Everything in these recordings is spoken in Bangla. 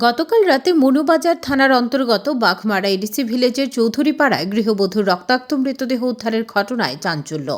গতকাল রাতে মনুবাজার থানার অন্তর্গত বাঘমারা এডিসি ভিলেজের চৌধুরীপাড়ায় গৃহবধূর রক্তাক্ত মৃতদেহ উদ্ধারের ঘটনায় চাঞ্চল্য।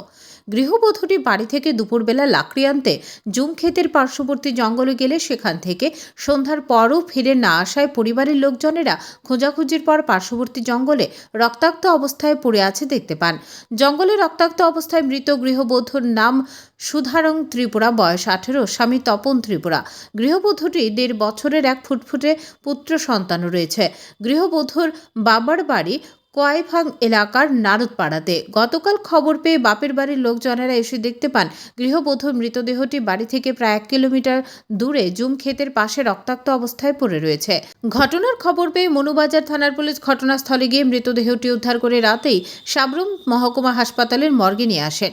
গৃহবধূটি বাড়ি থেকে দুপুরবেলা লাকড়ি আনতে জুম ক্ষেতের পার্শ্ববর্তী জঙ্গলে গেলে সেখান থেকে সন্ধ্যার পরও ফিরে না আসায় পরিবারের লোকজনেরা খোঁজাখুঁজির পর পার্শ্ববর্তী জঙ্গলে রক্তাক্ত অবস্থায় পড়ে আছে দেখতে পান। জঙ্গলে রক্তাক্ত অবস্থায় মৃত গৃহবধূর নাম সুধারং ত্রিপুরা বয়স আঠেরো, স্বামী তপন ত্রিপুরা। গৃহবধূটি দেড় বছরের এক ফুটফুটে পুত্র সন্তানও রয়েছে। গৃহবধূর বাবার বাড়ি কয়ভাং এলাকার নারদপাড়াতে। গতকাল খবর পেয়ে বাপের বাড়ির লোকজনেরা এসে দেখতে পান, গৃহবধূর মৃতদেহটি বাড়ি থেকে প্রায় এক কিলোমিটার দূরে জুম ক্ষেতের পাশে রক্তাক্ত অবস্থায় পড়ে রয়েছে। ঘটনার খবর পেয়ে মনুবাজার থানার পুলিশ ঘটনাস্থলে গিয়ে মৃতদেহটি উদ্ধার করে রাতেই সাবরুম মহকুমা হাসপাতালের মর্গে নিয়ে আসেন।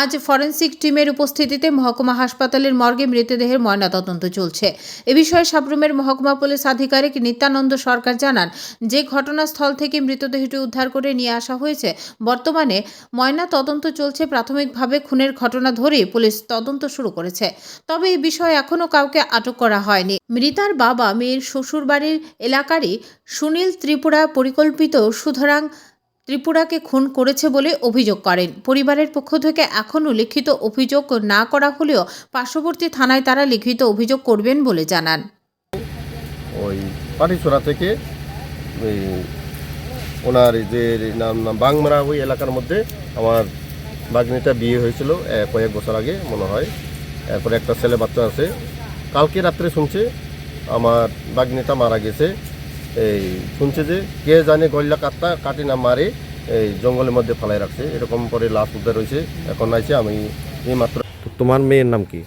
আজ ফরেন্সিক টিমের উপস্থিতিতে মহকুমা হাসপাতালের মর্গে মৃতদেহের ময়নাতদন্ত চলছে। এ বিষয়ে সাবরুমের মহকুমা পুলিশ আধিকারিক নিত্যানন্দ সরকার জানান, যে ঘটনাস্থল থেকে মৃতদেহটি উদ্ধার করে নিয়ে আসা হয়েছে, বর্তমানে ময়না তদন্ত চলছে। প্রাথমিকভাবে খুনের ঘটনা ধরে পুলিশ তদন্ত শুরু করেছে। তবে এই বিষয়ে এখনও কাউকে আটক করা হয়নি। মৃতার বাবা, মেয়ের শ্বশুরবাড়ির এলাকারই সুনীল ত্রিপুরা পরিকল্পিত সুতরাং ত্রিপুরাকে খুন করেছে বলে অভিযোগ করেন। পরিবারের পক্ষ থেকে এখনও লিখিত অভিযোগ না করা হলেও পার্শ্ববর্তী থানায় তারা লিখিত অভিযোগ করবেন বলে জানান। ওই পাটিছড়া থেকে ওই ওনার যে নাম নাম বাংমারা ওই এলাকার মধ্যে আমার বাগনিটা বিয়ে হয়েছিল কয়েক বছর আগে মনে হয়। এরপরে একটা ছেলে বাচ্চা আছে। কালকে রাত্রে শুনছে, আমার বাগনিটা মারা গেছে। এই শুনছে যে কে জানে গল্লা কাটটা কাটি না মারে এই জঙ্গলের মধ্যে ফেলাই রাখছে। এরকম করে লাশ উদ্ধার হয়েছে এখন আইছে আমি এই মাত্র। তো তোমার মেয়ের নাম কি?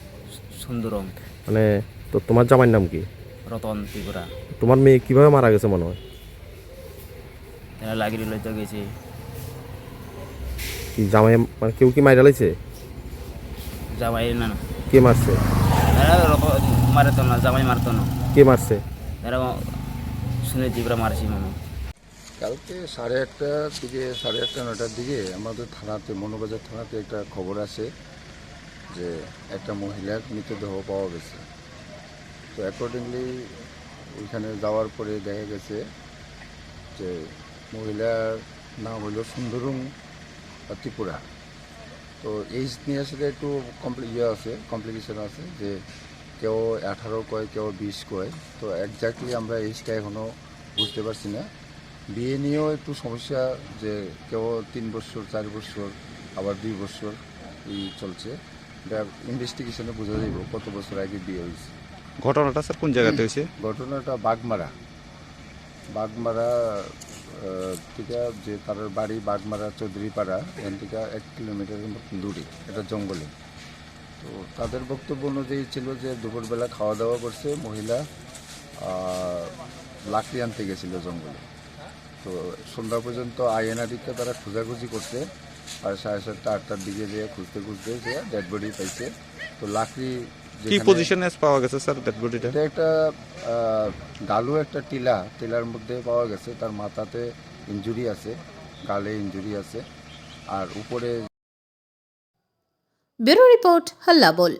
সুন্দরম। মানে তো তোমার জামাইয়ের নাম কি? রতন ত্রিপুরা। তোমার মেয়ে কীভাবে মারা গেছে মনে হয়? লাগিয়ে লইতে গেছে। কি জামাই মানে কেউ কি মাইরা লাইছে? জামাই না না। কে মারছে? মারতো না জামাই মারতো না। কে মারছে? এরা শুনে ত্রিপুরা মারছি মনে কালকে সাড়ে আটটার দিকে, সাড়ে আটটা নটার দিকে আমাদের থানাতে, মনোবাজার থানাতে একটা খবর আছে যে একটা মহিলার মৃতদেহ পাওয়া গেছে। তো অ্যাকর্ডিংলি ওইখানে যাওয়ার পরে দেখা গেছে যে মহিলার নাম হলো সুন্দরুং ত্রিপুরা তো এইজ নিয়ে আসলে একটু কমপ্লি ইয়ে আছে কমপ্লিকেশন আছে যে কেউ আঠারো কয়, কেউ বিশ কয়। তো একজাক্টলি আমরা এইজটা এখনও বুঝতে পারছি না। বিয়ে নিয়েও একটু সমস্যা যে কেউ তিন বছর চার বছর আবার দুই বছর এই চলছে। এটা ইনভেস্টিগেশনে বোঝা যাইব কত বছর আগে বিয়ে হয়েছে। ঘটনাটা স্যার কোন জায়গাতে হয়েছে? ঘটনাটা বাগমারা। বাগমারা থেকে যে তার বাড়ি বাগমারা চৌধুরীপাড়া এখান থেকে এক কিলোমিটারের মতন দূরে এটা জঙ্গলে। তো তাদের বক্তব্য অনুযায়ী ছিল যে দুপুরবেলা খাওয়া দাওয়া করছে মহিলা লাকড়ি আনতে গেছিল জঙ্গলে। তো সন্ধ্যা পর্যন্ত আইএনআরিকে তারা খোঁজাখুঁজি করছে। আর সাড়ে সাতটা আটটার দিকে যেয়ে খুঁজতে খুঁজতে যে ডেড বডি পাইছে। তো লাকড়ি কি পজিশনে পাওয়া গেছে স্যার ডেড বডিটা এটা একটা আহ, ডালু একটা টিলা। টিলার মধ্যে পাওয়া গেছে তার মাথাতে ইনজুরি আছে গালে ইনজুরি আছে। আর উপরে ব্যুরো রিপোর্ট হাল্লা বল।